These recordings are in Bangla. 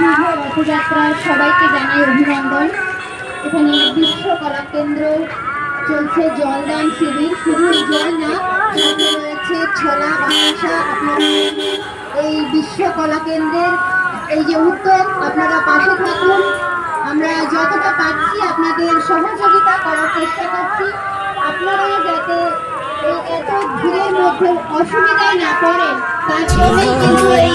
শুভ রথযাত্রার সবাইকে জানাই অভিনন্দন। এখানে বিশ্ব কলা কেন্দ্র চলছে জলদান শিবির। শুধু জল না রয়েছে ছোলা বাংলা আপনারা এই বিশ্বকলা কেন্দ্রের এই যে উদ্যোগ, আপনারা পাশে থাকুন। আমরা যতটা পাচ্ছি আপনাদের সহযোগিতা করার চেষ্টা করছি। আপনারা যাতে এত ভিড়ের মধ্যে অসুবিধায় না পড়েন, তার জন্যই কিন্তু এই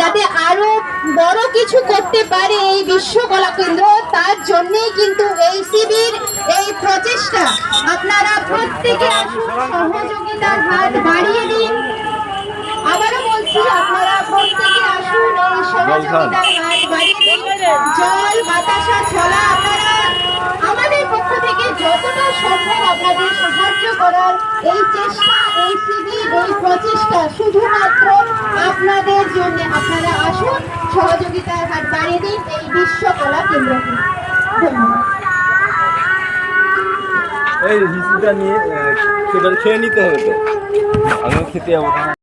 যাতে আরও বড় কিছু করতে পারে এই বিশ্ব কলা কেন্দ্র, তার জন্যই কিন্তু এই শিবির, এই প্রচেষ্টা। আপনারা প্রত্যেকে আসুন, সহযোগিতার হাত বাড়িয়ে দিন। আবারও বলছি, আপনারা প্রত্যেকে আসুন, এই সহযোগিতার হাত বাড়িয়ে দিন। জল, বাতাসা, ছলা, আপনারা আমাদের পক্ষ থেকে যতটা সম্ভব আপনাদের সাহায্য করার এই চেষ্টা, এই শিবির, এই প্রচেষ্টা, শুধুমাত্র জন্য আপনারা আসুন, সহযোগিতার হাত বাড়িয়ে দিন এই বিশ্বকলা কেন্দ্রকে। এই হিসুটা নিয়ে খেয়ে নিতে হবে তো। আমিও খেতে যাব।